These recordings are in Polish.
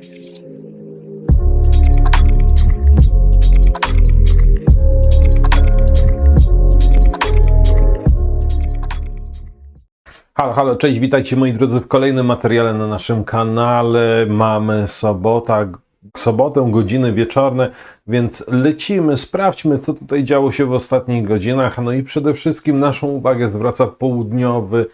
Halo, halo, cześć, witajcie moi drodzy w kolejnym materiale na naszym kanale. Mamy sobota, sobotę, godziny wieczorne, więc lecimy, sprawdźmy co tutaj działo się w ostatnich godzinach. No i przede wszystkim naszą uwagę zwraca południowy,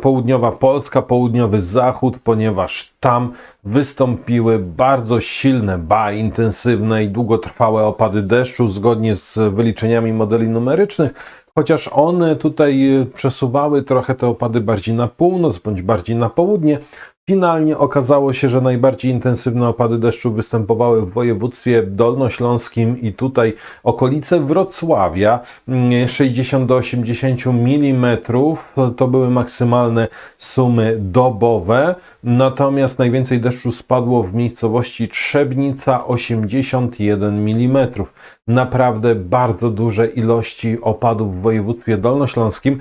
południowa Polska, południowy Zachód, ponieważ tam wystąpiły bardzo silne, ba intensywne i długotrwałe opady deszczu zgodnie z wyliczeniami modeli numerycznych. Chociaż one tutaj e, przesuwały trochę te opady bardziej na północ bądź bardziej na południe, finalnie okazało się, że najbardziej intensywne opady deszczu występowały w województwie dolnośląskim i tutaj okolice Wrocławia, mm, 60 do 80 mm to były maksymalne sumy dobowe, natomiast najwięcej deszczu spadło w miejscowości Trzebnica 81 mm. Naprawdę bardzo duże ilości opadów w województwie dolnośląskim.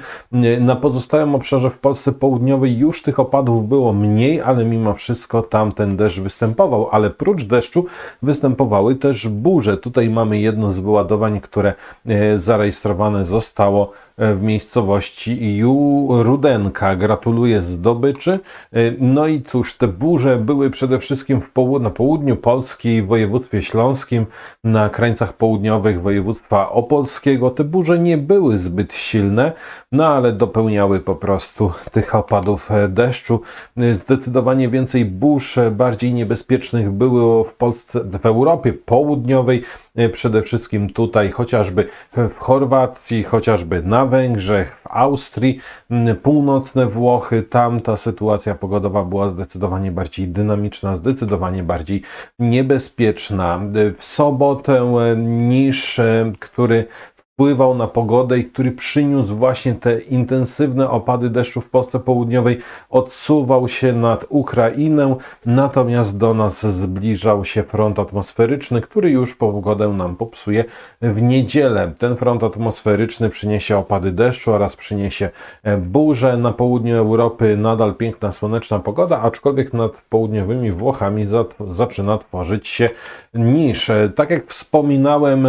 Na pozostałym obszarze w Polsce Południowej już tych opadów było mniej, ale mimo wszystko tam ten deszcz występował. Ale prócz deszczu występowały też burze. Tutaj mamy jedno z wyładowań, które e, zarejestrowane zostało w miejscowości Ju Rudenka. Gratuluję zdobyczy. E, No i cóż, te burze były przede wszystkim na południu Polski, w województwie śląskim, na krańcach południowych województwa opolskiego. Te burze nie były zbyt silne, no ale dopełniały po prostu tych opadów e, deszczu. E, Zdecydowanie więcej burz, e, bardziej niebezpiecznych było w Polsce, w Europie Południowej, e, przede wszystkim tutaj, chociażby w Chorwacji, chociażby na Węgrzech, w Austrii, m, północne Włochy. Tam ta sytuacja pogodowa była zdecydowanie bardziej dynamiczna, zdecydowanie bardziej niebezpieczna. E, W sobotę e, niż, który wpływał na pogodę i który przyniósł właśnie te intensywne opady deszczu w Polsce Południowej, odsuwał się nad Ukrainę, natomiast do nas zbliżał się front atmosferyczny, który już pogodę nam popsuje w niedzielę. Ten front atmosferyczny przyniesie opady deszczu oraz przyniesie e, burze na południu Europy. Nadal piękna, słoneczna pogoda, aczkolwiek nad południowymi Włochami zaczyna tworzyć się niż. E, Tak jak wspominałem,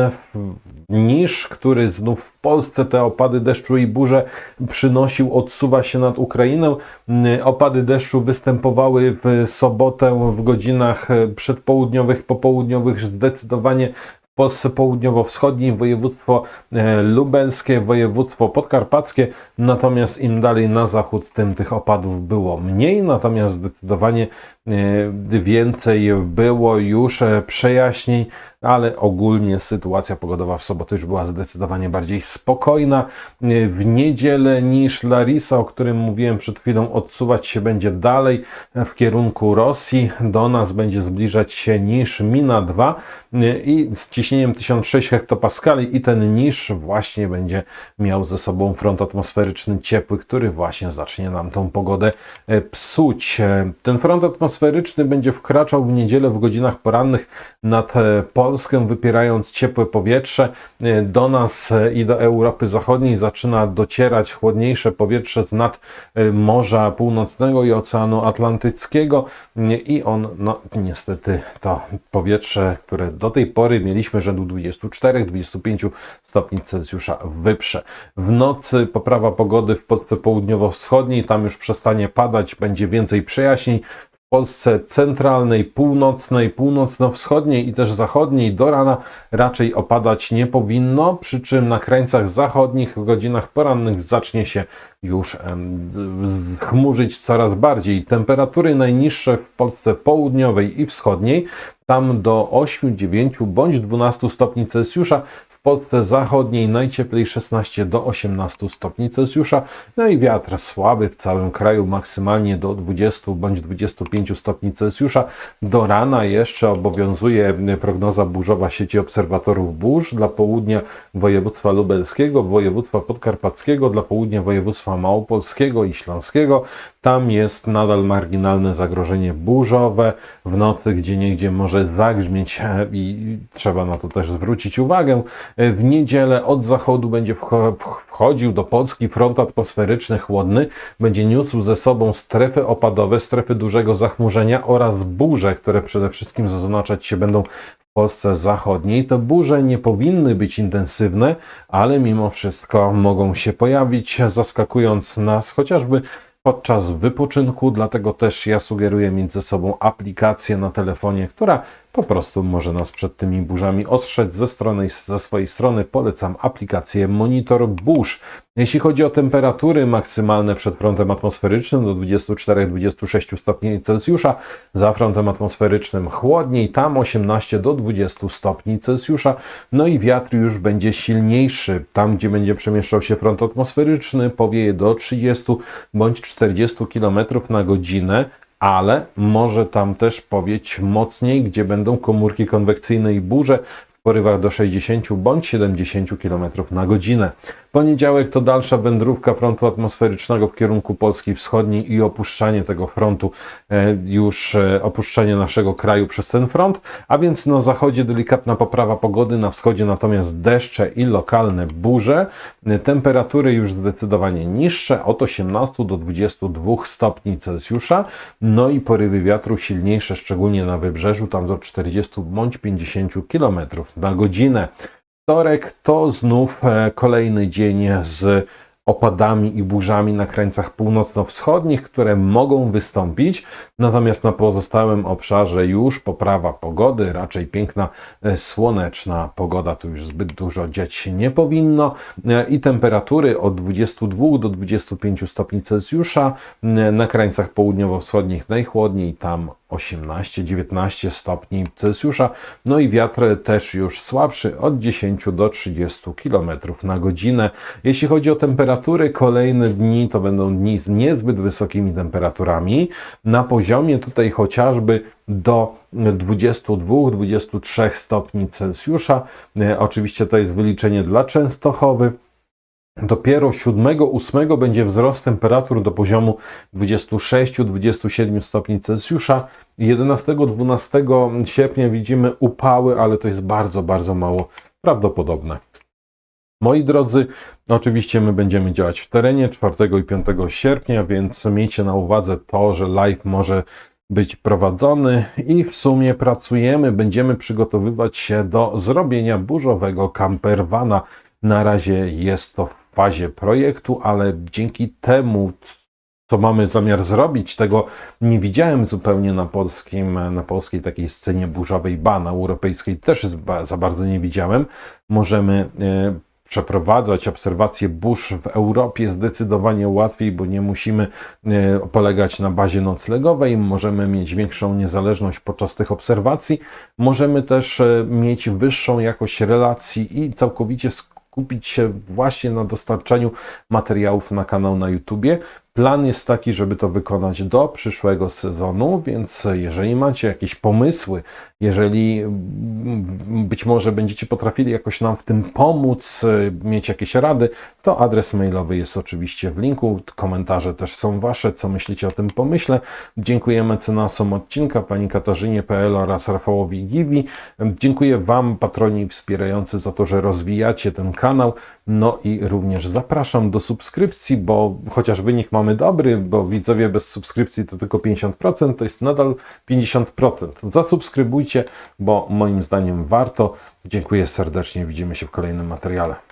niż, który znów w Polsce te opady deszczu i burze przynosił, odsuwa się nad Ukrainę. Mm, Opady deszczu występowały w sobotę w godzinach e, przedpołudniowych, popołudniowych zdecydowanie w Polsce południowo-wschodniej, województwo e, lubelskie, województwo podkarpackie, natomiast im dalej na zachód, tym tych opadów było mniej, natomiast zdecydowanie e, więcej było już przejaśnień, ale ogólnie sytuacja pogodowa w sobotę już była zdecydowanie bardziej spokojna. E, W niedzielę niż Larisa, o którym mówiłem przed chwilą, odsuwać się będzie dalej w kierunku Rosji. Do nas będzie zbliżać się niż Mina 2 e, i z ciśnieniem 1006 hektopaskali i ten niż właśnie będzie miał ze sobą front atmosferyczny ciepły, który właśnie zacznie nam tą pogodę e, psuć. Ten front atmosferyczny będzie wkraczał w niedzielę w godzinach porannych nad e, Polskę, wypierając ciepłe powietrze. E, Do nas e, i do Europy Zachodniej zaczyna docierać chłodniejsze powietrze z nad Morza Północnego i Oceanu Atlantyckiego i on, no niestety, to powietrze, które do tej pory mieliśmy rzędu 24-25 stopni Celsjusza wyprze. W nocy poprawa pogody w Polsce południowo-wschodniej, tam już przestanie padać, będzie więcej przejaśnień. Polsce centralnej, północnej, północno-wschodniej i też zachodniej do rana raczej opadać nie powinno, przy czym na krańcach zachodnich w godzinach porannych zacznie się już chmurzyć coraz bardziej. Temperatury najniższe w Polsce południowej i wschodniej, tam do 8, 9 bądź 12 stopni Celsjusza. Polsce zachodniej najcieplej 16 do 18 stopni Celsjusza. No i wiatr słaby w całym kraju, maksymalnie do 20 bądź 25 stopni Celsjusza. Do rana jeszcze obowiązuje prognoza burzowa sieci obserwatorów burz dla południa województwa lubelskiego, województwa podkarpackiego, dla południa województwa małopolskiego i śląskiego. Tam jest nadal marginalne zagrożenie burzowe. W nocy gdzie niegdzie może zagrzmieć e, i trzeba na to też zwrócić uwagę. E, W niedzielę od zachodu będzie wcho- wchodził do Polski front atmosferyczny chłodny. Będzie niósł ze sobą strefy opadowe, strefy dużego zachmurzenia oraz burze, które przede wszystkim zaznaczać się będą w Polsce zachodniej. Te burze nie powinny być intensywne, ale mimo wszystko mogą się pojawić, zaskakując nas chociażby podczas wypoczynku, dlatego też ja sugeruję mieć ze sobą aplikację na telefonie, która po prostu może nas przed tymi burzami ostrzec ze, strony, ze swojej strony. Polecam aplikację Monitor Burz. Jeśli chodzi o temperatury maksymalne przed frontem atmosferycznym do 24-26 stopni Celsjusza, za frontem atmosferycznym chłodniej, tam 18 do 20 stopni Celsjusza, no i wiatr już będzie silniejszy. Tam, gdzie będzie przemieszczał się front atmosferyczny, powieje do 30 bądź 40 km na godzinę, ale może tam też powieć mocniej, gdzie będą komórki konwekcyjne i burze porywach do 60 bądź 70 km na godzinę. Poniedziałek to dalsza wędrówka frontu atmosferycznego w kierunku Polski Wschodniej i opuszczanie tego frontu, e, już e, opuszczenie naszego kraju przez ten front, a więc na zachodzie delikatna poprawa pogody, na wschodzie natomiast deszcze i lokalne burze. E, Temperatury już zdecydowanie niższe, od 18 do 22 stopni Celsjusza, no i porywy wiatru silniejsze, szczególnie na wybrzeżu, tam do 40 bądź 50 km na godzinę. Wtorek to znów e, kolejny dzień z opadami i burzami na krańcach północno-wschodnich, które mogą wystąpić. Natomiast na pozostałym obszarze już poprawa pogody, raczej piękna, e, słoneczna pogoda, tu już zbyt dużo dziać się nie powinno. E, I temperatury od 22 do 25 stopni Celsjusza, na krańcach południowo-wschodnich najchłodniej, tam 18-19 stopni Celsjusza, no i wiatr też już słabszy od 10 do 30 km na godzinę. Jeśli chodzi o temperatury, kolejne dni to będą dni z niezbyt wysokimi temperaturami. Na poziomie tutaj chociażby do 22-23 stopni Celsjusza. E, Oczywiście to jest wyliczenie dla Częstochowy. Dopiero 7-8 będzie wzrost temperatur do poziomu 26-27 stopni Celsjusza. 11-12 sierpnia widzimy upały, ale to jest bardzo, bardzo mało prawdopodobne. Moi drodzy, oczywiście my będziemy działać w terenie 4 i 5 sierpnia, więc miejcie na uwadze to, że live może być prowadzony i w sumie pracujemy, będziemy przygotowywać się do zrobienia burzowego campervana. Na razie jest to fazie projektu, ale dzięki temu, co mamy zamiar zrobić, tego nie widziałem zupełnie na polskim, na polskiej takiej scenie burzowej, ba, na europejskiej też za- bardzo nie widziałem. Możemy e, przeprowadzać obserwacje burz w Europie zdecydowanie łatwiej, bo nie musimy e, polegać na bazie noclegowej, możemy mieć większą niezależność podczas tych obserwacji, możemy też e, mieć wyższą jakość relacji i całkowicie skupić się właśnie na dostarczaniu materiałów na kanał na YouTubie. Plan jest taki, żeby to wykonać do przyszłego sezonu, więc jeżeli macie jakieś pomysły, jeżeli mm, być może będziecie potrafili jakoś nam w tym pomóc, y, mieć jakieś rady, to adres mailowy jest oczywiście w linku. Komentarze też są Wasze, co myślicie o tym pomyśle. Dziękujemy mecenasom odcinka, pani Katarzynie PL oraz Rafałowi Giwi. Dziękuję Wam, patroni wspierający, za to, że rozwijacie ten kanał. No i również zapraszam do subskrypcji, bo chociaż wynik mamy dobry, bo widzowie bez subskrypcji to tylko 50%, to jest nadal 50%. Zasubskrybujcie, bo moim zdaniem warto. Dziękuję serdecznie, widzimy się w kolejnym materiale.